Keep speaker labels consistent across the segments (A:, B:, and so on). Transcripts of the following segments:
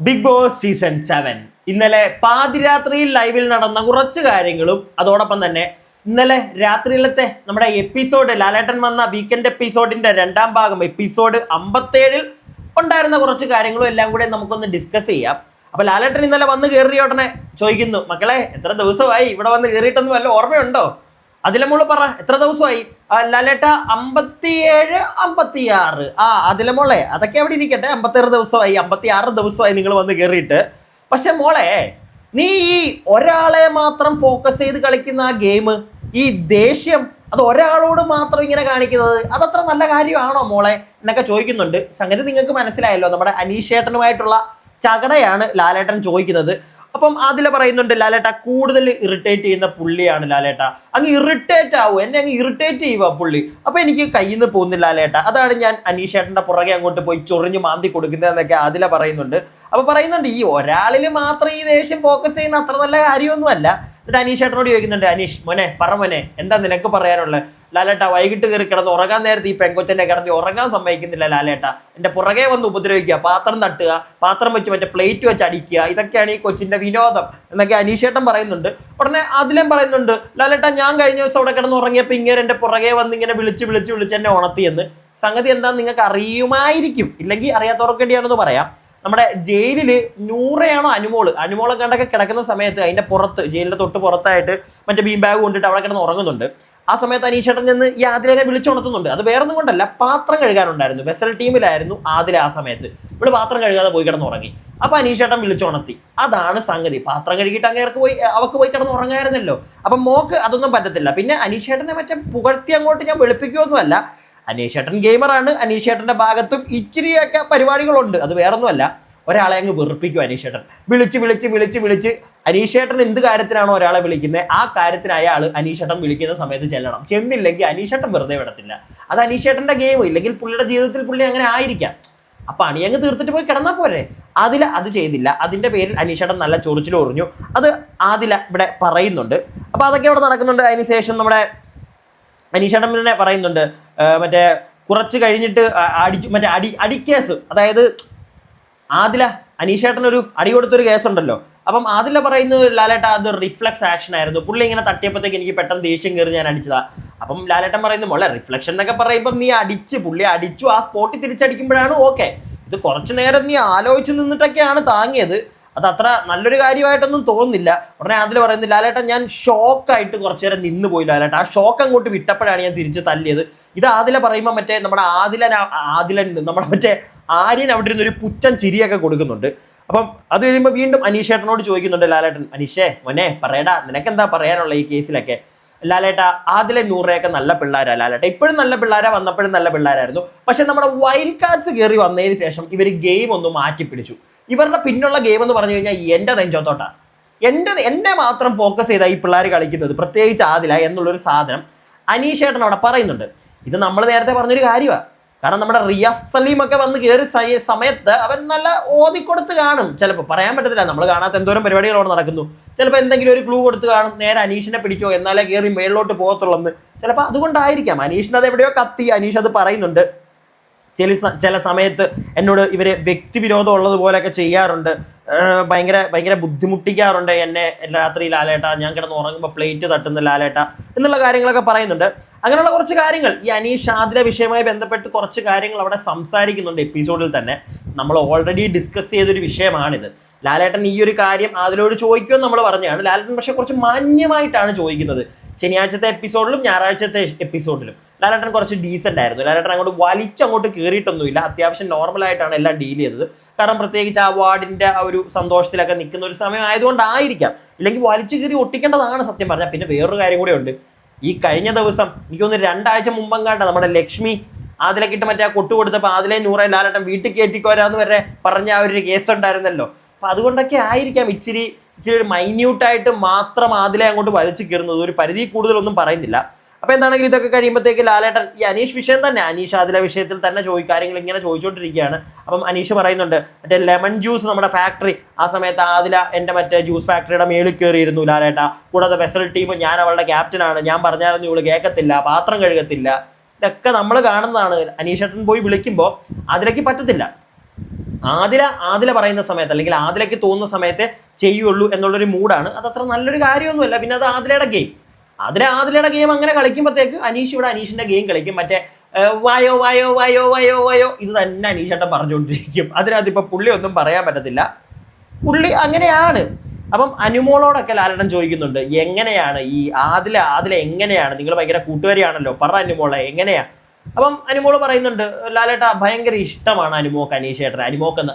A: Big boss season seven ഇന്നലെ പാതിരാത്രിയിൽ ലൈവിൽ നടന്ന കുറച്ച് കാര്യങ്ങളും അതോടൊപ്പം തന്നെ ഇന്നലെ രാത്രിയിലത്തെ നമ്മുടെ എപ്പിസോഡ് ലാലേട്ടൻ വന്ന വീക്കെൻഡ് എപ്പിസോഡിന്റെ രണ്ടാം ഭാഗം എപ്പിസോഡ് അമ്പത്തേഴിൽ ഉണ്ടായിരുന്ന കുറച്ച് കാര്യങ്ങളും എല്ലാം കൂടെ നമുക്കൊന്ന് ഡിസ്കസ് ചെയ്യാം. അപ്പൊ ലാലേട്ടൻ ഇന്നലെ വന്ന് കയറിയ ഉടനെ ചോദിക്കുന്നു മക്കളെ എത്ര ദിവസമായി? ഇവിടെ വന്ന് കയറിയിട്ടൊന്നും വല്ല ഓർമ്മയുണ്ടോ? അതിലെ മോൾ പറ എത്ര ദിവസമായി? ലാലേട്ട അമ്പത്തിയേഴ് അമ്പത്തിയാറ്. ആ അതിലെ മോളെ അതൊക്കെ എവിടെ ഇരിക്കട്ടെ. അമ്പത്തിയാറ് ദിവസമായി അമ്പത്തിയാറ് ദിവസമായി നിങ്ങൾ വന്ന് കയറിയിട്ട് പക്ഷെ മോളെ നീ ഈ ഒരാളെ മാത്രം ഫോക്കസ് ചെയ്ത് കളിക്കുന്ന ആ ഗെയിം ഈ ദേഷ്യം അത് ഒരാളോട് മാത്രം ഇങ്ങനെ കാണിക്കുന്നത് അതത്ര നല്ല കാര്യമാണോ മോളെ എന്നൊക്കെ ചോദിക്കുന്നുണ്ട്. സംഗതി നിങ്ങൾക്ക് മനസ്സിലായല്ലോ. നമ്മുടെ അനീഷേട്ടനുമായിട്ടുള്ള ചകടയാണ് ലാലേട്ടൻ ചോദിക്കുന്നത്. അപ്പം അതിൽ പറയുന്നുണ്ട് ലാലേട്ട കൂടുതൽ ഇറിറ്റേറ്റ് ചെയ്യുന്ന പുള്ളിയാണ് ലാലേട്ട. അങ്ങ് ഇറിറ്റേറ്റ് ആവും എന്നെ അങ്ങ് ഇറിറ്റേറ്റ് ചെയ്യുക പുള്ളി. അപ്പൊ എനിക്ക് കയ്യിൽ നിന്ന് പോകുന്നില്ല ലാലേട്ട. അതാണ് ഞാൻ അനീഷേട്ടന്റെ പുറകെ അങ്ങോട്ട് പോയി ചൊറിഞ്ഞ് മാന്തി കൊടുക്കുന്നതെന്നൊക്കെ അതില പറയുന്നുണ്ട്. അപ്പൊ പറയുന്നുണ്ട് ഈ ഒരാളിൽ മാത്രം ഈ ദേഷ്യം ഫോക്കസ് ചെയ്യുന്ന അത്ര നല്ല കാര്യമൊന്നുമല്ല. എന്നിട്ട് അനീഷേട്ടനോട് ചോദിക്കുന്നുണ്ട് അനീഷ് മോനെ പറ മോനെ എന്താ നിനക്ക് പറയാനുള്ളത്? ലാലേട്ട വൈകിട്ട് കയറി കിടന്ന് ഉറങ്ങാൻ നേരത്തെ ഈ പെങ്കൊച്ചനെ കിടന്ന് ഉറങ്ങാൻ സമ്മതിക്കുന്നില്ല ലാലേട്ട. എന്റെ പുറകെ വന്ന് ഉപദ്രവിക്കുക പാത്രം തട്ടുക പാത്രം വെച്ച് മറ്റേ പ്ലേറ്റ് വെച്ച് അടിക്കുക ഇതൊക്കെയാണ് ഈ കൊച്ചിന്റെ വിനോദം എന്നൊക്കെ അനീഷേട്ടൻ പറയുന്നുണ്ട്. ഉടനെ അതിലും പറയുന്നുണ്ട് ലാലേട്ട ഞാൻ കഴിഞ്ഞ ദിവസം അവിടെ കിടന്ന് ഉറങ്ങിയപ്പോൾ ഇങ്ങനെ എന്റെ പുറകെ വന്ന് ഇങ്ങനെ വിളിച്ച് വിളിച്ച് വിളിച്ച് എന്നെ ഉണർത്തിയെന്ന് സംഗതി എന്താ നിങ്ങൾക്ക് അറിയുമായിരിക്കും. ഇല്ലെങ്കിൽ അറിയാത്തവർക്ക് വേണ്ടിയാണെന്ന് പറയാം. നമ്മുടെ ജയിലിൽ നൂറയാണോ അനുമോൾ? അനുമോളെ കണ്ടൊക്കെ കിടക്കുന്ന സമയത്ത് അതിന്റെ പുറത്ത് ജയിലിന്റെ തൊട്ട് പുറത്തായിട്ട് മറ്റേ ബീം ബാഗ് കൊണ്ടിട്ട് അവിടെ കിടന്ന് ഉറങ്ങുന്നുണ്ട്. ആ സമയത്ത് അനീഷേട്ടൻ ചെന്ന് ഈ ആദിലെ വിളിച്ചുണർത്തുന്നുണ്ട് അത് വേറൊന്നും കൊണ്ടല്ല പാത്രം കഴുകാനുണ്ടായിരുന്നു. വെസൽ ടീമിലായിരുന്നു ആദില ആ സമയത്ത്. ഇവിടെ പാത്രം കഴുകാതെ പോയി കിടന്ന് ഉറങ്ങി അപ്പൊ അനീഷേട്ടൻ വിളിച്ചുണർത്തി അതാണ് സംഗതി. പാത്രം കഴുകിയിട്ട് അങ്ങേർക്ക് പോയി അവക്ക് പോയി കിടന്ന് ഉറങ്ങായിരുന്നല്ലോ. അപ്പൊ മോക്ക് അതൊന്നും പറ്റത്തില്ല. പിന്നെ അനീഷേട്ടനെ മറ്റേ പുകഴ്ത്തി അങ്ങോട്ട് ഞാൻ വെളുപ്പിക്കുമൊന്നുമല്ല അനീഷേട്ടൻ ഗെയിമറാണ് അനീഷേട്ടന്റെ ഭാഗത്തും ഇച്ചിരിയൊക്കെ പരിപാടികളുണ്ട്. അത് വേറൊന്നുമല്ല. ഒരാളെ അങ്ങ് വെറുപ്പിക്കും അനീഷേട്ടൻ. വിളിച്ച് വിളിച്ച് വിളിച്ച് വിളിച്ച് അനീഷേട്ടൻ എന്ത് കാര്യത്തിനാണോ ഒരാളെ വിളിക്കുന്നത് ആ കാര്യത്തിന് അയാൾ അനീഷേട്ടൻ വിളിക്കുന്ന സമയത്ത് ചെല്ലണം. ചെന്നില്ലെങ്കിൽ അനീഷേട്ടൻ വെറുതെ വിടത്തില്ല. അത് അനീഷേട്ടന്റെ ഗെയിം ഇല്ലെങ്കിൽ പുള്ളിയുടെ ജീവിതത്തിൽ പുള്ളി അങ്ങനെ ആയിരിക്കാം. അപ്പൊ അണിയങ്ങ് തീർത്തിട്ട് പോയി കിടന്നാൽ പോരെ? അതിൽ അത് ചെയ്തില്ല. അതിന്റെ പേരിൽ അനീഷേട്ടൻ നല്ല ചൊറിച്ചിൽ ഒറിഞ്ഞു. അത് ആദില ഇവിടെ പറയുന്നുണ്ട്. അപ്പൊ അതൊക്കെ ഇവിടെ നടക്കുന്നുണ്ട്. അതിന് ശേഷം നമ്മുടെ അനീഷേട്ടൻ തന്നെ പറയുന്നുണ്ട്. മറ്റേ കുറച്ച് കഴിഞ്ഞിട്ട് അടിച്ചു മറ്റേ അടി അടിക്കേസ്. അതായത് ആദില അനീഷേട്ടനൊരു അടി കൊടുത്തൊരു കേസുണ്ടല്ലോ. അപ്പം ആദില പറയുന്നത് ലാലേട്ട അത് റിഫ്ലക്സ് ആക്ഷൻ ആയിരുന്നു. പുള്ളി ഇങ്ങനെ തട്ടിയപ്പോഴത്തേക്ക് എനിക്ക് പെട്ടെന്ന് ദേഷ്യം കയറി ഞാൻ അടിച്ചതാ. അപ്പം ലാലേട്ടൻ പറയുന്നു മോളെ റിഫ്ലക്ഷൻ എന്നൊക്കെ പറയുമ്പോൾ നീ അടിച്ച് പുള്ളി അടിച്ചു ആ സ്പോട്ടിൽ തിരിച്ചടിക്കുമ്പോഴാണ് ഓക്കെ ഇത് കുറച്ചു നേരം നീ ആലോചിച്ച് നിന്നിട്ടൊക്കെയാണ് താങ്ങിയത്. അത് അത്ര നല്ലൊരു കാര്യമായിട്ടൊന്നും തോന്നുന്നില്ല. ഉടനെ അതിൽ പറയുന്നത് ലാലേട്ടൻ ഞാൻ ഷോക്കായിട്ട് കുറച്ചു നേരം നിന്ന് പോയി ലാലേട്ട. ആ ഷോക്ക് അങ്ങോട്ട് വിട്ടപ്പോഴാണ് ഞാൻ തിരിച്ച് തല്ലിയത്. ഇത് ആദില പറയുമ്പോൾ മറ്റേ നമ്മുടെ ആദിലൻ ആദിലൻ നമ്മുടെ മറ്റേ ആര്യൻ അവിടെ ഇരുന്ന് ഒരു പുച്ചൻ ചിരിയൊക്കെ കൊടുക്കുന്നുണ്ട്. അപ്പം അത് കഴിയുമ്പോൾ വീണ്ടും അനീഷേട്ടനോട് ചോദിക്കുന്നുണ്ട് ലാലേട്ടൻ അനീഷേ മോനെ പറയടാ നിനക്കെന്താ പറയാനുള്ള ഈ കേസിലൊക്കെ? ലാലേട്ട ആദിലെ നൂറയൊക്കെ നല്ല പിള്ളേരാ ലാലേട്ട. ഇപ്പോഴും നല്ല പിള്ളേരാ വന്നപ്പോഴും നല്ല പിള്ളേരായിരുന്നു. പക്ഷെ നമ്മുടെ വൈൽഡ് കാർഡ്സ് കയറി വന്നതിന് ശേഷം ഇവർ ഗെയിം ഒന്ന് മാറ്റി പിടിച്ചു. ഇവരുടെ പിന്നുള്ള ഗെയിം എന്ന് പറഞ്ഞു കഴിഞ്ഞാൽ എന്റെ നെഞ്ചോത്തോട്ടാ. എന്റെ എന്നെ മാത്രം ഫോക്കസ് ചെയ്താൽ ഈ പിള്ളേർ കളിക്കുന്നത്. പ്രത്യേകിച്ച് ആദില എന്നുള്ളൊരു സാധനം അനീഷേട്ടൻ അവിടെ പറയുന്നുണ്ട്. ഇത് നമ്മൾ നേരത്തെ പറഞ്ഞൊരു കാര്യമാണ് കാരണം നമ്മുടെ റിയാസ് സലീം ഒക്കെ വന്ന് കയറി സമയത്ത് അവൻ നല്ല ഓതിക്കൊടുത്ത് കാണും. ചിലപ്പോൾ പറയാൻ പറ്റത്തില്ല. നമ്മൾ കാണാത്ത എന്തോരം പരിപാടികൾ അവിടെ നടക്കുന്നു. ചിലപ്പോൾ എന്തെങ്കിലും ഒരു ക്ലൂ കൊടുത്ത് കാണും. നേരെ അനീഷിനെ പിടിച്ചോ എന്നാലേ കയറി മേളിലോട്ട് പോകത്തുള്ളെന്ന്. ചിലപ്പോൾ അതുകൊണ്ടായിരിക്കാം. അനീഷിന് അത് എവിടെയോ കത്തി. അനീഷ് അത് പറയുന്നുണ്ട്. ചില ചില സമയത്ത് എന്നോട് ഇവരെ വ്യക്തിവിരോധം ഉള്ളതുപോലെയൊക്കെ ചെയ്യാറുണ്ട്. ഭയങ്കര ഭയങ്കര ബുദ്ധിമുട്ടിക്കാറുണ്ട് എന്നെ രാത്രി ലാലേട്ട ഞാൻ കിടന്ന് ഉറങ്ങുമ്പോൾ പ്ലേറ്റ് തട്ടുന്ന ലാലേട്ട എന്നുള്ള കാര്യങ്ങളൊക്കെ പറയുന്നുണ്ട്. അങ്ങനെയുള്ള കുറച്ച് കാര്യങ്ങൾ. ഈ അനീഷ് ആദില വിഷയവുമായി ബന്ധപ്പെട്ട് കുറച്ച് കാര്യങ്ങൾ അവിടെ സംസാരിക്കുന്നുണ്ട് എപ്പിസോഡിൽ തന്നെ. നമ്മൾ ഓൾറെഡി ഡിസ്കസ് ചെയ്തൊരു വിഷയമാണിത്. ലാലേട്ടൻ ഈ ഒരു കാര്യം അതിലോട് ചോദിക്കുമെന്ന് നമ്മൾ പറഞ്ഞതാണ്. ലാലേട്ടൻ പക്ഷെ കുറച്ച് മാന്യമായിട്ടാണ് ചോദിക്കുന്നത്. ശനിയാഴ്ചത്തെ എപ്പിസോഡിലും ഞായറാഴ്ചത്തെ എപ്പിസോഡിലും ലാലേട്ടൻ കുറച്ച് ഡീസന്റ് ആയിരുന്നു. ലാലേട്ടൻ അങ്ങോട്ട് വലിച്ചങ്ങോട്ട് കയറിയിട്ടൊന്നുമില്ല അത്യാവശ്യം നോർമലായിട്ടാണ് എല്ലാം ഡീൽ ചെയ്തത്. കാരണം പ്രത്യേകിച്ച് ആ വാർഡിന്റെ ആ ഒരു സന്തോഷത്തിലൊക്കെ നിൽക്കുന്ന ഒരു സമയം ആയതുകൊണ്ടായിരിക്കാം. ഇല്ലെങ്കിൽ വലിച്ചു കയറി ഒട്ടിക്കേണ്ടതാണ് സത്യം പറഞ്ഞാൽ. പിന്നെ വേറൊരു കാര്യം കൂടെ ഉണ്ട്. ഈ കഴിഞ്ഞ ദിവസം എനിക്കൊന്ന് രണ്ടാഴ്ച മുമ്പെങ്ങാണ്ട് നമ്മുടെ ലക്ഷ്മി അതിലേക്കിട്ട് മറ്റേ ആ കൊട്ടു കൊടുത്തപ്പോൾ അതിലെ നൂറെ ലാലേട്ടൻ വീട്ടിൽ കയറ്റിക്കോരാന്ന് വരെ പറഞ്ഞ ആ ഒരു കേസ് ഉണ്ടായിരുന്നല്ലോ. അപ്പം അതുകൊണ്ടൊക്കെ ആയിരിക്കാം ഇച്ചിരി ഇച്ചിരി ഒരു മൈന്യൂട്ടായിട്ട് മാത്രം അതിലെ അങ്ങോട്ട് വലിച്ചു കയറുന്നത്. ഒരു പരിധി കൂടുതലൊന്നും പറയുന്നില്ല. അപ്പൊ എന്താണെങ്കിലും ഇതൊക്കെ കഴിയുമ്പോഴത്തേക്ക് ലാലേട്ടൻ ഈ അനീഷ് വിഷയം തന്നെ. അനീഷ് അതിലെ വിഷയത്തിൽ തന്നെ ചോദി കാര്യങ്ങൾ ഇങ്ങനെ ചോദിച്ചുകൊണ്ടിരിക്കുകയാണ് അപ്പം അനീഷ് പറയുന്നുണ്ട് മറ്റേ ലെമൺ ജ്യൂസ് നമ്മുടെ ഫാക്ടറി ആ സമയത്ത് ആദില എന്റെ മറ്റേ ജ്യൂസ് ഫാക്ടറിയുടെ മേളിൽ കയറിയിരുന്നു ലാലേട്ട. കൂടാതെ വെസൽ ടീം ഞാൻ അവളുടെ ക്യാപ്റ്റനാണ് ഞാൻ പറഞ്ഞാലൊന്നും ഇവൾ കേൾക്കത്തില്ല പാത്രം കഴുകത്തില്ല. ഇതൊക്കെ നമ്മൾ കാണുന്നതാണ്. അനീഷേട്ടൻ പോയി വിളിക്കുമ്പോൾ അതിലേക്ക് പറ്റത്തില്ല. ആദില ആദില പറയുന്ന സമയത്ത് അല്ലെങ്കിൽ ആദിലയ്ക്ക് തോന്നുന്ന സമയത്ത് ചെയ്യുള്ളൂ എന്നുള്ളൊരു മൂഡാണ്. അത് അത്ര നല്ലൊരു കാര്യമൊന്നുമല്ല. പിന്നെ അത് ആദിലയുടെ ഗെയിം അതിലെ ആദിലയുടെ ഗെയിം അങ്ങനെ കളിക്കുമ്പോഴത്തേക്ക് അനീഷ് ഇവിടെ അനീഷിന്റെ ഗെയിം കളിക്കും. മറ്റേ വായോ വായോ വായോ വായോ വായോ. ഇത് തന്നെ അനീഷേട്ടൻ പറഞ്ഞുകൊണ്ടിരിക്കും. അതിനകത്ത് ഇപ്പൊ പുള്ളി ഒന്നും പറയാൻ പറ്റത്തില്ല. പുള്ളി അങ്ങനെയാണ്. അപ്പം അനുമോളോടൊക്കെ ലാലടൻ ചോദിക്കുന്നുണ്ട് എങ്ങനെയാണ് ഈ ആദില ആദില എങ്ങനെയാണ്? നിങ്ങൾ ഭയങ്കര കൂട്ടുകാരിയാണല്ലോ. പറ അനുമോളെ എങ്ങനെയാ? അപ്പം അനുമോൾ പറയുന്നുണ്ട് ലാലേട്ട ഭയങ്കര ഇഷ്ടമാണ് അനുമോക്ക് അനീഷേട്ടനെ. അനുമോക്ക് എന്ന്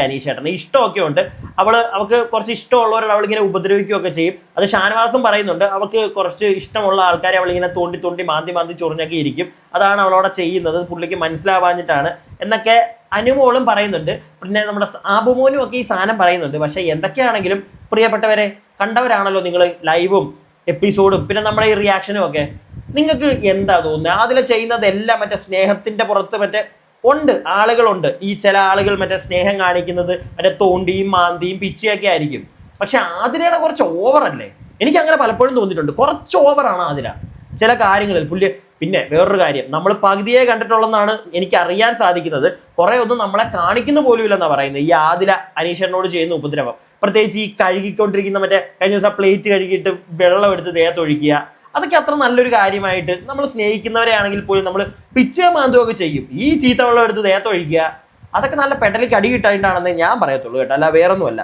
A: അനീഷേട്ടനെ. ഇഷ്ടമൊക്കെ ഉണ്ട്. അവൾ അവൾക്ക് കുറച്ച് ഇഷ്ടമുള്ളവരോട് അവളിങ്ങനെ ഉപദ്രവിക്കുകയൊക്കെ ചെയ്യും. അത് ഷാനവാസം പറയുന്നുണ്ട് അവൾക്ക് കുറച്ച് ഇഷ്ടമുള്ള ആൾക്കാരെ അവളിങ്ങനെ തോണ്ടി തോണ്ടി മാന്തി മാന്തി ചൊറിഞ്ഞൊക്കെ ഇരിക്കും. അതാണ് അവളവിടെ ചെയ്യുന്നത്. പുള്ളിക്ക് മനസ്സിലാവാഞ്ഞിട്ടാണ്. എന്നൊക്കെ അനുമോളും പറയുന്നുണ്ട്. പിന്നെ നമ്മുടെ ആബുമോനും ഒക്കെ ഈ സാധനം പറയുന്നുണ്ട്. പക്ഷേ എന്തൊക്കെയാണെങ്കിലും പ്രിയപ്പെട്ടവരെ കണ്ടവരാണല്ലോ നിങ്ങൾ ലൈവും എപ്പിസോഡും. പിന്നെ നമ്മുടെ ഈ റിയാക്ഷനും ഒക്കെ. നിങ്ങൾക്ക് എന്താ തോന്നുന്നത്? അതിൽ ചെയ്യുന്നതെല്ലാം മറ്റേ സ്നേഹത്തിന്റെ പുറത്ത് മറ്റേ ഉണ്ട് ആളുകളുണ്ട്. ഈ ചില ആളുകൾ മറ്റേ സ്നേഹം കാണിക്കുന്നത് മറ്റേ തോണ്ടിയും മാന്തിയും പിച്ചിയൊക്കെ ആയിരിക്കും. പക്ഷെ ആതിരയുടെ കുറച്ച് ഓവറല്ലേ എനിക്ക് അങ്ങനെ പലപ്പോഴും തോന്നിയിട്ടുണ്ട്. കുറച്ച് ഓവറാണ് ആതിര. ചില കാര്യങ്ങളിൽ പുല്ല് പിന്നെ വേറൊരു കാര്യം. നമ്മൾ പകുതിയെ കണ്ടിട്ടുള്ളതെന്നാണ് എനിക്ക് അറിയാൻ സാധിക്കുന്നത്. കുറെ ഒന്നും നമ്മളെ കാണിക്കുന്ന പോലും ഇല്ലെന്നാണ് പറയുന്നത്. ഈ ആദില അനീഷനോട് ചെയ്യുന്ന ഉപദ്രവം. പ്രത്യേകിച്ച് ഈ കഴുകിക്കൊണ്ടിരിക്കുന്ന മറ്റേ കഴിഞ്ഞ ദിവസം പ്ലേറ്റ് കഴുകിയിട്ട് വെള്ളം എടുത്ത് ദേഹത്തൊഴിക്കുക അതൊക്കെ അത്ര നല്ലൊരു കാര്യമായിട്ട് നമ്മൾ സ്നേഹിക്കുന്നവരെയാണെങ്കിൽ പോലും നമ്മൾ പിച്ച മാന്തുമൊക്കെ ചെയ്യും. ഈ ചീത്ത വെള്ളം എടുത്ത് ദേഹത്തൊഴിക്കുക അതൊക്കെ നല്ല പെടലിക്ക് അടി കിട്ടായിട്ടാണെന്ന് ഞാൻ പറയത്തുള്ളൂ കേട്ടോ. അല്ല വേറൊന്നുമല്ല.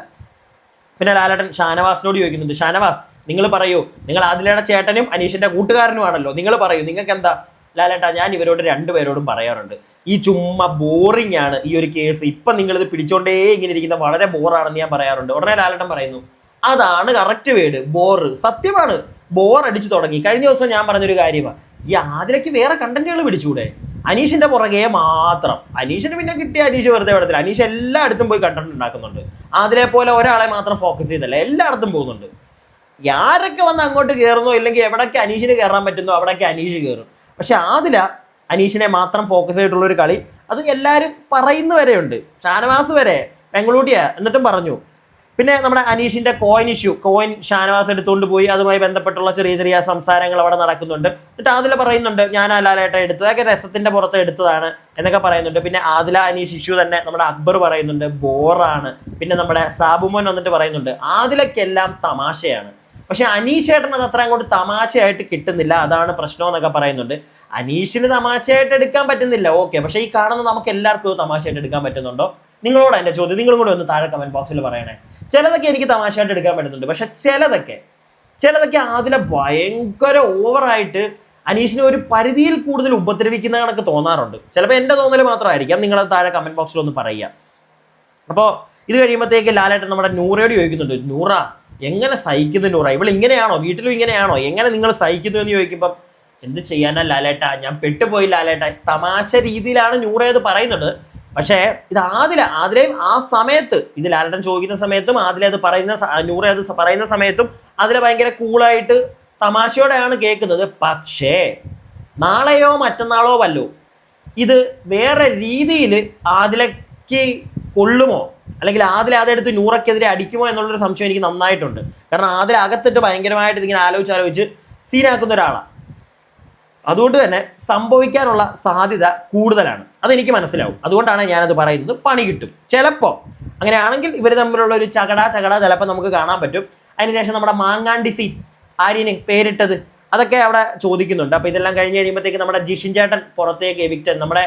A: പിന്നെ ലാലേട്ടൻ ഷാനവാസിനോട് ചോദിക്കുന്നുണ്ട് ഷാനവാസ് നിങ്ങൾ പറയൂ നിങ്ങൾ ആദിലയുടെ ചേട്ടനും അനീഷിന്റെ കൂട്ടുകാരനുമാണല്ലോ. നിങ്ങൾ പറയൂ നിങ്ങൾക്ക് എന്താ ലാലേട്ടാ ഞാൻ ഇവരോട് രണ്ടുപേരോടും പറയാറുണ്ട്. ഈ ചുമ്മാ ബോറിംഗ് ആണ് ഈ ഒരു കേസ് ഇപ്പൊ നിങ്ങളിത് പിടിച്ചോണ്ടേ ഇങ്ങനെ ഇരിക്കുന്ന വളരെ ബോറാണെന്ന് ഞാൻ പറയാറുണ്ട്. ഉടനെ ലാലേട്ടൻ പറയുന്നു അതാണ് കറക്റ്റ് വേർഡ് ബോറ് സത്യമാണ്. ബോർ അടിച്ചു തുടങ്ങി. കഴിഞ്ഞ ദിവസം ഞാൻ പറഞ്ഞൊരു കാര്യമാണ് ഈ ആദിലയ്ക്ക് വേറെ കണ്ടന്റുകൾ പിടിച്ചുകൂടെ അനീഷിന്റെ പുറകെ മാത്രം. അനീഷിന് പിന്നെ കിട്ടിയ അനീഷ് വെറുതെ വിടത്തില്ല. അനീഷ് എല്ലായിടത്തും പോയി കണ്ടന്റ് ഉണ്ടാക്കുന്നുണ്ട്. അതിലെ പോലെ ഒരാളെ മാത്രം ഫോക്കസ് ചെയ്തല്ല. എല്ലായിടത്തും പോകുന്നുണ്ട്. ആരൊക്കെ വന്ന് അങ്ങോട്ട് കയറുന്നോ ഇല്ലെങ്കിൽ എവിടൊക്കെ അനീഷിന് കയറാൻ പറ്റുന്നു? അവിടൊക്കെ അനീഷ് കയറും പക്ഷെ ആദില അനീഷിനെ മാത്രം ഫോക്കസ് ചെയ്തിട്ടുള്ള ഒരു കളി. അത് എല്ലാവരും പറയുന്നവരെയുണ്ട്. ഷാനവാസ് വരെ. പെങ്ങളൂട്ടിയ എന്നിട്ടും പറഞ്ഞു. പിന്നെ നമ്മുടെ അനീഷിന്റെ കോയിൻ ഇഷ്യൂ കോയിൻ ഷാനവാസ് എടുത്തുകൊണ്ട് പോയി. അതുമായി ബന്ധപ്പെട്ടുള്ള ചെറിയ ചെറിയ സംസാരങ്ങൾ അവിടെ നടക്കുന്നുണ്ട്. എന്നിട്ട് ആദില പറയുന്നുണ്ട് ഞാൻ അലാലായിട്ട് എടുത്തത്. അതൊക്കെ രസത്തിന്റെ പുറത്ത് എടുത്തതാണ് എന്നൊക്കെ പറയുന്നുണ്ട്. പിന്നെ ആദില അനീഷ് ഇഷ്യൂ തന്നെ നമ്മുടെ അക്ബർ പറയുന്നുണ്ട് ബോറാണ്. പിന്നെ നമ്മുടെ സാബുമോൻ വന്നിട്ട് പറയുന്നുണ്ട് ആദിലക്കെല്ലാം തമാശയാണ്. പക്ഷെ അനീഷേട്ടൻ അത് അത്ര അങ്ങോട്ട് തമാശയായിട്ട് കിട്ടുന്നില്ല. അതാണ് പ്രശ്നം എന്നൊക്കെ പറയുന്നുണ്ട്. അനീഷിന് തമാശയായിട്ട് എടുക്കാൻ പറ്റുന്നില്ല. ഓക്കെ. പക്ഷെ ഈ കാണുന്ന നമുക്ക് എല്ലാവർക്കും തമാശയായിട്ട് എടുക്കാൻ പറ്റുന്നുണ്ടോ? നിങ്ങളോട് എന്റെ ചോദ്യം നിങ്ങളും കൂടെ ഒന്ന് താഴെ കമന്റ് ബോക്സിൽ പറയണേ. ചിലതൊക്കെ എനിക്ക് തമാശയായിട്ട് എടുക്കാൻ പറ്റുന്നുണ്ട്. പക്ഷെ ചിലതൊക്കെ ചിലതൊക്കെ അതിലെ ഭയങ്കര ഓവറായിട്ട് അനീഷിനെ ഒരു പരിധിയിൽ കൂടുതൽ ഉപദ്രവിക്കുന്ന കണക്ക് തോന്നാറുണ്ട്. ചിലപ്പോൾ എന്റെ തോന്നൽ മാത്രമായിരിക്കാം. നിങ്ങളത് താഴെ കമന്റ് ബോക്സിൽ ഒന്ന് പറയുക. അപ്പോൾ ഇത് കഴിയുമ്പോഴത്തേക്ക് ലാലേട്ടൻ നമ്മുടെ നൂറയോട് ചോദിക്കുന്നുണ്ട് നൂറ എങ്ങനെ സഹിക്കുന്നു നൂറ? ഇവൾ ഇങ്ങനെയാണോ? വീട്ടിലും ഇങ്ങനെയാണോ? എങ്ങനെ നിങ്ങൾ സഹിക്കുന്നു എന്ന് ചോദിക്കുമ്പം എന്ത് ചെയ്യാനാ ലാലേട്ട? ഞാൻ പെട്ടുപോയി ലാലേട്ട. തമാശ രീതിയിലാണ് നൂറ അത് പറയുന്നത്. പക്ഷേ ഇത് ആദില ആദിലയും ആ സമയത്ത് ഇത് ലാലട്ടൻ ചോദിക്കുന്ന സമയത്തും ആദില അത് പറയുന്ന നൂറെ അത് പറയുന്ന സമയത്തും അതിലെ ഭയങ്കര കൂളായിട്ട് തമാശയോടെയാണ് കേൾക്കുന്നത്. പക്ഷേ നാളെയോ മറ്റന്നാളോ വല്ലോ ഇത് വേറെ രീതിയിൽ ആദിലയ്ക്ക് കൊള്ളുമോ? അല്ലെങ്കിൽ ആദില അതെടുത്ത് നൂറക്കെതിരെ അടിക്കുമോ എന്നുള്ളൊരു സംശയം എനിക്ക് നന്നായിട്ടുണ്ട്. കാരണം ആദില അകത്തിട്ട് ഭയങ്കരമായിട്ട് ഇതിങ്ങനെ ആലോചിച്ച് ആലോചിച്ച് സീനാക്കുന്ന ഒരാളാണ് അതുകൊണ്ട് തന്നെ സംഭവിക്കാനുള്ള സാധ്യത കൂടുതലാണ്. അതെനിക്ക് മനസ്സിലാവും. അതുകൊണ്ടാണ് ഞാനത് പറയുന്നത് പണി കിട്ടും. ചിലപ്പോൾ അങ്ങനെയാണെങ്കിൽ ഇവർ തമ്മിലുള്ള ഒരു ചകട ചകട ചിലപ്പോൾ നമുക്ക് കാണാൻ പറ്റും. അതിനുശേഷം നമ്മുടെ മാങ്ങാണ്ടി സീ ആര്യന് പേരിട്ടത് അതൊക്കെ അവിടെ ചോദിക്കുന്നുണ്ട്. അപ്പോൾ ഇതെല്ലാം കഴിഞ്ഞ് കഴിയുമ്പോഴത്തേക്ക് നമ്മുടെ ജിഷിൻ ചേട്ടൻ പുറത്തേക്ക് എവിക്റ്റൻ നമ്മുടെ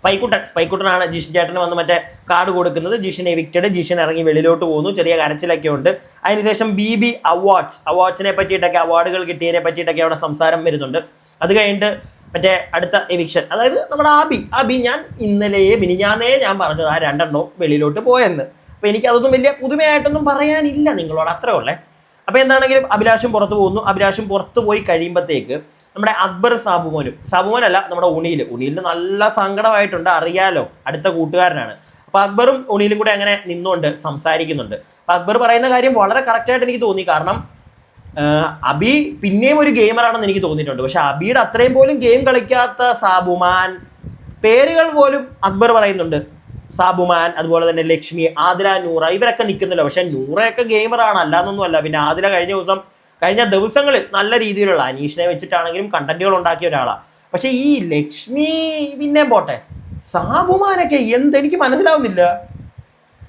A: സ്പൈക്കുട്ടൻ. സ്പൈക്കുട്ടനാണ് ജിഷൻ ചേട്ടന് വന്ന് മറ്റേ കാർഡ് കൊടുക്കുന്നത്. ജിഷൻ എവിക്റ്റഡ് ജിഷൻ ഇറങ്ങി വെളിയിലോട്ട് പോകുന്നു. ചെറിയ കരച്ചിലൊക്കെ ഉണ്ട്. അതിനുശേഷം ബി ബി അവാർഡ്സ് അവാർഡ്സിനെ പറ്റിയിട്ടൊക്കെ അവാർഡുകൾ കിട്ടിയതിനെ പറ്റിയിട്ടൊക്കെ അവിടെ സംസാരം വരുന്നുണ്ട്. അത് കഴിഞ്ഞിട്ട് മറ്റേ അടുത്ത എവിക്ഷൻ അതായത് നമ്മുടെ ആബി. ആബി ഞാൻ ഇന്നലെയെ മിനിഞ്ഞാന്നേ ഞാൻ പറഞ്ഞത് ആ രണ്ടെണ്ണവും വെളിയിലോട്ട് പോയെന്ന്. അപ്പോൾ എനിക്ക് അതൊന്നും വലിയ പുതുമയായിട്ടൊന്നും പറയാനില്ല നിങ്ങളോട്. അത്രേ ഉള്ളേ. അപ്പോൾ എന്താണെങ്കിലും അഭിലാഷും പുറത്ത് പോകുന്നു. അഭിലാഷും പുറത്ത് പോയി കഴിയുമ്പോഴത്തേക്ക് നമ്മുടെ അക്ബർ സാബുമോനും. സാബുമോനല്ല നമ്മുടെ ഉണിയിൽ ഉണിയിൽ നല്ല സങ്കടമായിട്ടുണ്ട് അറിയാലോ. അടുത്ത കൂട്ടുകാരനാണ്. അപ്പോൾ അക്ബറും ഉണിയിലും കൂടെ അങ്ങനെ നിന്നുകൊണ്ട് സംസാരിക്കുന്നുണ്ട്. അപ്പോൾ അക്ബർ പറയുന്ന കാര്യം വളരെ കറക്റ്റായിട്ട് എനിക്ക് തോന്നി. കാരണം അബി പിന്നെയും ഒരു ഗെയിമറാണെന്ന് എനിക്ക് തോന്നിയിട്ടുണ്ട്. പക്ഷെ അബിയുടെ അത്രയും പോലും ഗെയിം കളിക്കാത്ത സാബുമാൻ പേരുകൾ പോലും അക്ബർ പറയുന്നുണ്ട്. സാബുമാൻ അതുപോലെ തന്നെ ലക്ഷ്മി ആദില നൂറ ഇവരൊക്കെ നിൽക്കുന്നില്ല. പക്ഷെ നൂറയൊക്കെ ഗെയിമറാണ് അല്ലാന്നൊന്നും അല്ല പിന്നെ ആദില കഴിഞ്ഞ ദിവസം കഴിഞ്ഞ ദിവസങ്ങളിൽ നല്ല രീതിയിലുള്ള അനീഷിനെ വെച്ചിട്ടാണെങ്കിലും കണ്ടന്റുകൾ ഉണ്ടാക്കിയ ഒരാളാണ് പക്ഷെ ഈ ലക്ഷ്മി പിന്നെ പോട്ടെ സാബുമാനൊക്കെ എന്ത് എനിക്ക് മനസ്സിലാവുന്നില്ല.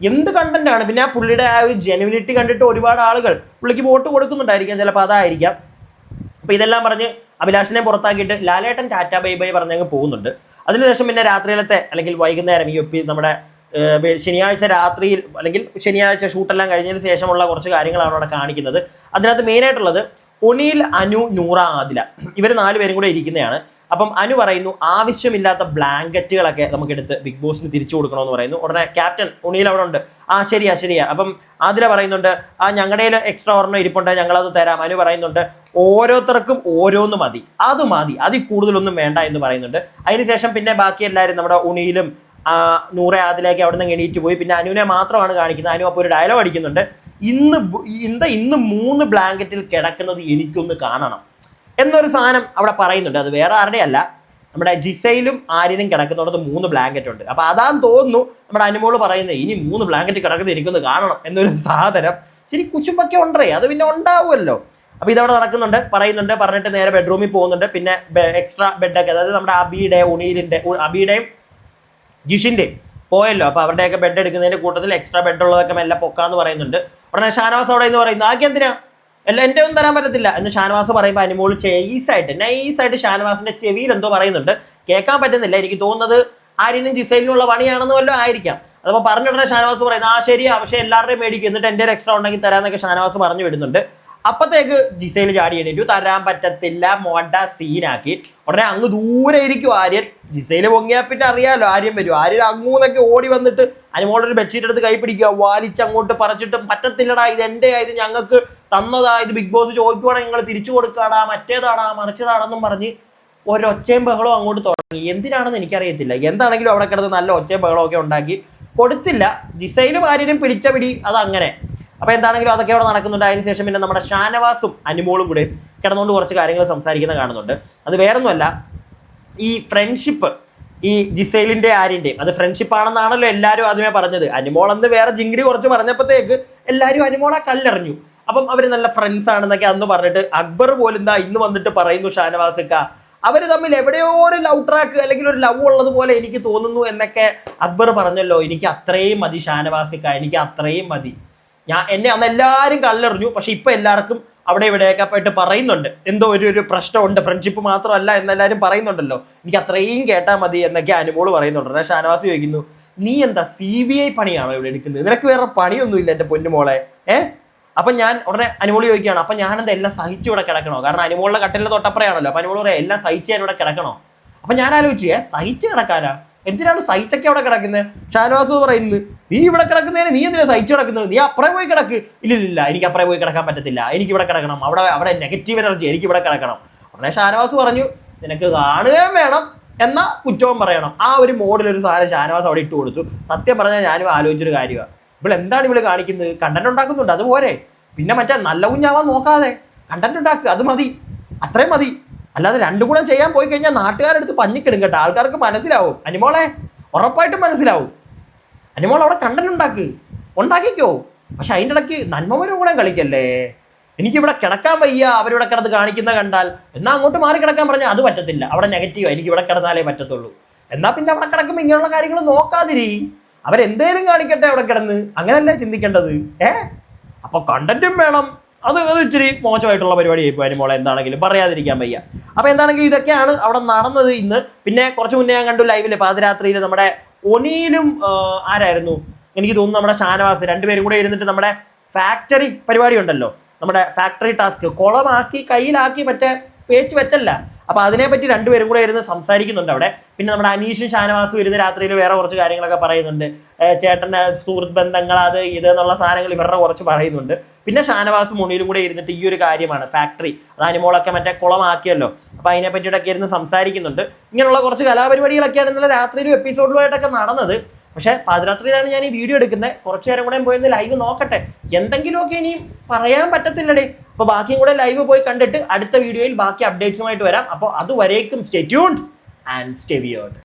A: എന്ത് കണ്ടന്റ് ആണ്? പിന്നെ ആ പുള്ളിയുടെ ആ ഒരു ജെനുവിനിറ്റി കണ്ടിട്ട് ഒരുപാട് ആളുകൾ പുള്ളിക്ക് വോട്ട് കൊടുക്കുന്നുണ്ടായിരിക്കാം. ചിലപ്പോൾ അതായിരിക്കാം. അപ്പോൾ ഇതെല്ലാം പറഞ്ഞ് അഭിലാഷിനെ പുറത്താക്കിയിട്ട് ലാലേട്ടൻ ടാറ്റ ബൈ ബൈ പറഞ്ഞങ്ങ് പോകുന്നുണ്ട്. അതിനുശേഷം പിന്നെ രാത്രിയിലത്തെ അല്ലെങ്കിൽ വൈകുന്നേരം ഒപ്പി നമ്മുടെ ശനിയാഴ്ച രാത്രിയിൽ അല്ലെങ്കിൽ ശനിയാഴ്ച ഷൂട്ടെല്ലാം കഴിഞ്ഞതിന് ശേഷമുള്ള കുറച്ച് കാര്യങ്ങളാണ് അവിടെ കാണിക്കുന്നത്. അതിനകത്ത് മെയിനായിട്ടുള്ളത് ഒനിയിൽ അനു നൂറ ആദില. ഇവർ നാലുപേരും കൂടെ ഇരിക്കുന്നതാണ്. അപ്പം അനു പറയുന്നു ആവശ്യമില്ലാത്ത ബ്ലാങ്കറ്റുകളൊക്കെ നമുക്കെടുത്ത് ബിഗ് ബോസിന് തിരിച്ചു കൊടുക്കണമെന്ന് പറയുന്നു. ഉടനെ ക്യാപ്റ്റൻ ഉണിയിൽ അവിടെ ഉണ്ട്. ആ ശരിയാ ശരിയാ. അപ്പം ആതിര പറയുന്നുണ്ട് ആ ഞങ്ങളുടെ എക്സ്ട്രാ ഒരെണ്ണം ഇരിപ്പുണ്ട് ഞങ്ങളത് തരാം. അനു പറയുന്നുണ്ട് ഓരോരുത്തർക്കും ഓരോന്ന് മതി. അത് മതി. അതിൽ കൂടുതലൊന്നും വേണ്ട എന്ന് പറയുന്നുണ്ട്. അതിനുശേഷം പിന്നെ ബാക്കി എല്ലാവരും നമ്മുടെ ഉണിയിലും നൂറെ ആദിലേക്ക് അവിടെ നിന്ന് എണീറ്റ് പോയി. പിന്നെ അനുവിനെ മാത്രമാണ് കാണിക്കുന്നത്. അനു അപ്പോൾ ഒരു ഡയലോഗ് അടിക്കുന്നുണ്ട്. ഇന്ന് ഇന്ത ഇന്ന് മൂന്ന് ബ്ലാങ്കറ്റിൽ കിടക്കുന്നത് എനിക്കൊന്ന് കാണണം. എന്നൊരു സാധനം അവിടെ പറയുന്നുണ്ട്. അത് വേറെ ആരുടെയല്ല നമ്മുടെ ജിസയിലും ആര്യനും കിടക്കുന്നിടത്ത് മൂന്ന് ബ്ലാങ്കറ്റ് ഉണ്ട്. അപ്പോൾ അതാന്ന് തോന്നുന്നു നമ്മുടെ അനുമോൾ പറയുന്നത് ഇനി മൂന്ന് ബ്ലാങ്കറ്റ് കിടക്കുന്നത് എനിക്കൊന്ന് കാണണം എന്നൊരു സാധനം. ഇച്ചിരി കുശുമ്പൊക്കെ ഉണ്ടേ. അത് പിന്നെ ഉണ്ടാവുമല്ലോ. അപ്പോൾ ഇതവിടെ നടക്കുന്നുണ്ട്. പറയുന്നുണ്ട്. പറഞ്ഞിട്ട് നേരെ ബെഡ്റൂമിൽ പോകുന്നുണ്ട്. പിന്നെ എക്സ്ട്രാ ബെഡൊക്കെ അതായത് നമ്മുടെ അബിയുടെ ഉണീലിന്റെ അബിയുടെയും ജിഷിന്റെയും പോയല്ലോ. അപ്പോൾ അവരുടെയൊക്കെ ബെഡ് എടുക്കുന്നതിന്റെ കൂട്ടത്തിൽ എക്സ്ട്രാ ബെഡ് ഉള്ളതൊക്കെ മെല്ലെ പൊക്കാന്ന് പറയുന്നുണ്ട്. ഉടനെ ഷാനവാസ് അവിടെ എന്ന് പറയുന്നു ആക്കി എന്തിനാ? അല്ല എന്റെ ഒന്നും തരാൻ പറ്റത്തില്ല. എന്ന് ഷാനവാസ് പറയുമ്പോൾ അനുമോൾ ചേസായിട്ട് നൈസായിട്ട് ഷാനവാസിന്റെ ചെവിയിൽ എന്തോ പറയുന്നുണ്ട്. കേൾക്കാൻ പറ്റുന്നില്ല. എനിക്ക് തോന്നുന്നത് ആരിനും ജിസൈലിനുള്ള പണിയാണെന്ന് വല്ലതും ആയിരിക്കാം. അതപ്പോൾ പറഞ്ഞ ഉടനെ ഷാനവാസ് പറയുന്നത് ആ ശരിയാ. പക്ഷേ എല്ലാവരുടെയും മേടിക്കും എന്നിട്ട് എന്റെ ഒരു എക്സ്ട്രാ ഉണ്ടെങ്കിൽ തരാമെന്നൊക്കെ ഷാനവാസ് പറഞ്ഞു വിടുന്നുണ്ട്. അപ്പത്തേക്ക് ജിസയിൽ ചാടി എണീറ്റു. തരാൻ പറ്റത്തില്ല മോണ്ട സീനാക്കി ഉടനെ അങ്ങ് ദൂരെ ഇരിക്കും ആര്യൻ. ജിസയിൽ പൊങ്ങിയാൽ പിന്നെ അറിയാലോ ആര്യൻ വരും. ആര്യൻ അങ്ങൂന്നൊക്കെ ഓടി വന്നിട്ട് അനുമോളുടെ ഒരു ബെഡ്ഷീറ്റ് എടുത്ത് കൈ പിടിക്കുക. വാലിച്ച് അങ്ങോട്ട് പറിച്ചിട്ട് പറ്റത്തില്ലടാ ഇത് എന്റെ ആയത് ഞങ്ങൾക്ക് തന്നതാ. ഇത് ബിഗ് ബോസ് ചോദിക്കുവാണെങ്കിൽ നിങ്ങൾ തിരിച്ചു കൊടുക്കാടാ. മറ്റേതാടാ മറിച്ചതാണെന്നും പറഞ്ഞ് ഒരൊച്ചയും ബഹളവും അങ്ങോട്ട് തുടങ്ങി. എന്തിനാണെന്ന് എനിക്കറിയത്തില്ല. എന്താണെങ്കിലും അവിടെ കിടന്ന് നല്ല ഒച്ചയും ബഹളമൊക്കെ ഉണ്ടാക്കി. കൊടുത്തില്ല. ജിസയിലും ആര്യനും പിടിച്ച പിടി. അത് അങ്ങനെ അപ്പോൾ എന്താണെങ്കിലും അതൊക്കെ അവിടെ നടക്കുന്നുണ്ട്. അതിന് ശേഷം പിന്നെ നമ്മുടെ ഷാനവാസും അനുമോളും കൂടെ കിടന്നുകൊണ്ട് കുറച്ച് കാര്യങ്ങൾ സംസാരിക്കുന്ന കാണുന്നുണ്ട്. അത് വേറൊന്നുമല്ല ഈ ഫ്രണ്ട്ഷിപ്പ് ഈ ജിസൈലിന്റെ ആര്യന്റെയും അത് ഫ്രണ്ട്ഷിപ്പ് ആണെന്നാണല്ലോ എല്ലാവരും ആദ്യമേ പറഞ്ഞത്. അനുമോൾ എന്ന് വേറെ ജിങ്കിടി കുറച്ച് പറഞ്ഞപ്പോഴത്തേക്ക് എല്ലാവരും അനുമോളെ കല്ലെറിഞ്ഞു. അപ്പം അവർ നല്ല ഫ്രണ്ട്സ് ആണെന്നൊക്കെ അന്ന് പറഞ്ഞിട്ട് അക്ബർ പോലും ദാ ഇന്ന് വന്നിട്ട് പറയുന്നു ഷാനവാസിക്ക അവർ തമ്മിൽ എവിടെയോ ഒരു ലവ് ട്രാക്ക് അല്ലെങ്കിൽ ഒരു ലവ് ഉള്ളതുപോലെ എനിക്ക് തോന്നുന്നു എന്നൊക്കെ അക്ബർ പറഞ്ഞല്ലോ എനിക്ക് അത്രയും മതി ഷാനവാസിക്ക എനിക്ക് അത്രയും മതി. ഞാൻ എന്നെ അന്ന് എല്ലാവരും കല്ലെറിഞ്ഞു പക്ഷെ ഇപ്പൊ എല്ലാവർക്കും അവിടെ ഇവിടെയൊക്കെ പോയിട്ട് പറയുന്നുണ്ട്. എന്തോ ഒരു ഒരു പ്രശ്നമുണ്ട് ഫ്രണ്ട്ഷിപ്പ് മാത്രമല്ല എന്നെല്ലാവരും പറയുന്നുണ്ടല്ലോ. എനിക്ക് അത്രയും കേട്ടാൽ മതി എന്നൊക്കെ അനുമോൾ പറയുന്നുണ്ട്. ഷാനവാസി ചോദിക്കുന്നു നീ എന്താ സി ബി ഐ പണിയാണോ ഇവിടെ എടുക്കുന്നത്? നിനക്ക് വേറെ പണിയൊന്നുമില്ല എന്റെ പൊന്നുമോളെ ഏ? അപ്പം ഞാൻ ഉടനെ അനുമോളി ചോദിക്കുകയാണ് അപ്പം എന്താ എല്ലാം സഹിച്ച് ഇവിടെ കിടക്കണോ? കാരണം അനുമോളുടെ കട്ടിലെ തൊട്ടപ്പുറയാണല്ലോ. അപ്പം അനുമോൾ പറയാം എല്ലാം സഹിച്ച് ഞാൻ ഇവിടെ കിടക്കണോ? അപ്പം ഞാൻ ആലോചിച്ചു സഹിച്ച് കിടക്കാനാ? എന്തിനാണ് സഹിച്ചൊക്കെ അവിടെ കിടക്കുന്നത്? ഷാനവാസ് പറയുന്നത് നീ ഇവിടെ കിടക്കുന്നതിന് നീ എന്തിനാ സഹിച്ച് കിടക്കുന്നത്? നീ അപ്പുറേ പോയി കിടക്ക്. ഇല്ല ഇല്ല, ഇല്ല എനിക്ക് അപ്പുറേ പോയി കിടക്കാൻ പറ്റത്തില്ല. എനിക്ക് ഇവിടെ കിടക്കണം. അവിടെ അവിടെ നെഗറ്റീവ് എനർജി എനിക്ക് ഇവിടെ കിടക്കണം. ഉടനെ ഷാനവാസ് പറഞ്ഞു നിനക്ക് കാണുകയും വേണം എന്ന കുറ്റവും പറയണം. ആ ഒരു മോഡിൽ ഒരു സാധനം ഷാനവാസ് അവിടെ ഇട്ട് കൊടുത്തു. സത്യം പറഞ്ഞാൽ ഞാനും ആലോചിച്ചൊരു കാര്യമാണ് ഇപ്പോൾ എന്താണ് ഇവിടെ കാണിക്കുന്നത്? കണ്ടന്റ് ഉണ്ടാക്കുന്നുണ്ട് അതുപോലെ പിന്നെ മറ്റേ നല്ല കുഞ്ഞാവാൻ നോക്കാതെ കണ്ടന്റ് ഉണ്ടാക്കുക അത് മതി. അത്രയും മതി. അല്ലാതെ രണ്ടും കൂടെ ചെയ്യാൻ പോയി കഴിഞ്ഞാൽ നാട്ടുകാരെടുത്ത് പഞ്ഞിക്കിടും കേട്ടോ. ആൾക്കാർക്ക് മനസ്സിലാവും. അനിമോളെ ഉറപ്പായിട്ടും മനസ്സിലാവും. അനിമോൾ അവിടെ കണ്ടന്റ് ഉണ്ടാക്ക്. ഉണ്ടാക്കിക്കോ. പക്ഷെ അതിന്റെ ഇടയ്ക്ക് നന്മമരും കൂടെ കളിക്കല്ലേ? എനിക്കിവിടെ കിടക്കാൻ വയ്യ. അവരിവിടെ കിടന്ന് കാണിക്കുന്ന കണ്ടാൽ എന്നാൽ അങ്ങോട്ട് മാറി കിടക്കാൻ പറഞ്ഞാൽ അത് പറ്റത്തില്ല. അവിടെ നെഗറ്റീവ് എനിക്ക് ഇവിടെ കിടന്നാലേ പറ്റത്തുള്ളൂ. എന്നാൽ പിന്നെ അവിടെ കിടക്കുമ്പോൾ ഇങ്ങനെയുള്ള കാര്യങ്ങൾ നോക്കാതിരി. അവരെന്തേലും കാണിക്കട്ടെ അവിടെ കിടന്ന്. അങ്ങനല്ലേ ചിന്തിക്കേണ്ടത്. ഏ? അപ്പൊ കണ്ടന്റും വേണം. അത് അത് ഇച്ചിരി മോശമായിട്ടുള്ള പരിപാടി ഇപ്പോൾ മോളെ എന്താണെങ്കിലും പറയാതിരിക്കാൻ വയ്യ. അപ്പൊ എന്താണെങ്കിലും ഇതൊക്കെയാണ് അവിടെ നടന്നത് ഇന്ന്. പിന്നെ കുറച്ച് മുന്നേ ഞാൻ കണ്ടു ലൈവിൽ പാതിരാത്രിയിൽ നമ്മുടെ ഒനീലും ആരായിരുന്നു? എനിക്ക് തോന്നുന്നു നമ്മുടെ ഷാനവാസ്. രണ്ടുപേരും കൂടെ ഇരുന്നിട്ട് നമ്മുടെ ഫാക്ടറി പരിപാടി ഉണ്ടല്ലോ. നമ്മുടെ ഫാക്ടറി ടാസ്ക് കുളമാക്കി കയ്യിലാക്കി മറ്റേ പേച്ച് വെച്ചല്ല. അപ്പൊ അതിനെപ്പറ്റി രണ്ടുപേരും കൂടെ ഇരുന്ന് സംസാരിക്കുന്നുണ്ട് അവിടെ. പിന്നെ നമ്മുടെ അനീഷും ഷാനവാസും ഇരുന്ന് രാത്രിയിൽ വേറെ കുറച്ച് കാര്യങ്ങളൊക്കെ പറയുന്നുണ്ട്. ചേട്ടന്റെ സുഹൃത്ത് ബന്ധങ്ങൾ അത് ഇത് എന്നുള്ള സാധനങ്ങൾ ഇവരുടെ കുറച്ച് പറയുന്നുണ്ട്. പിന്നെ ഷാനവാസും മുണിയിലും കൂടെ ഇരുന്നിട്ട് ഈ ഒരു കാര്യമാണ് ഫാക്ടറി അത് അനിമോളൊക്കെ മറ്റേ കുളമാക്കിയല്ലോ. അപ്പോൾ അതിനെ പറ്റിയിട്ടൊക്കെ ഇരുന്ന് സംസാരിക്കുന്നുണ്ട്. ഇങ്ങനെയുള്ള കുറച്ച് കലാപരിപാടികളൊക്കെയാണ് ഇന്നലെ രാത്രിയിലും എപ്പിസോഡിലുമായിട്ടൊക്കെ നടന്നത്. പക്ഷേ പാതിരാത്രിയിലാണ് ഞാൻ ഈ വീഡിയോ എടുക്കുന്നത്. കുറച്ച് നേരം കൂടെ പോയി ലൈവ് നോക്കട്ടെ. എന്തെങ്കിലുമൊക്കെ ഇനിയും പറയാൻ പറ്റത്തില്ലടേ. അപ്പോൾ ബാക്കിയും കൂടെ ലൈവ് പോയി കണ്ടിട്ട് അടുത്ത വീഡിയോയിൽ ബാക്കി അപ്ഡേറ്റ്സുമായിട്ട് വരാം. അപ്പോൾ അതുവരേക്കും stay tuned and stay weird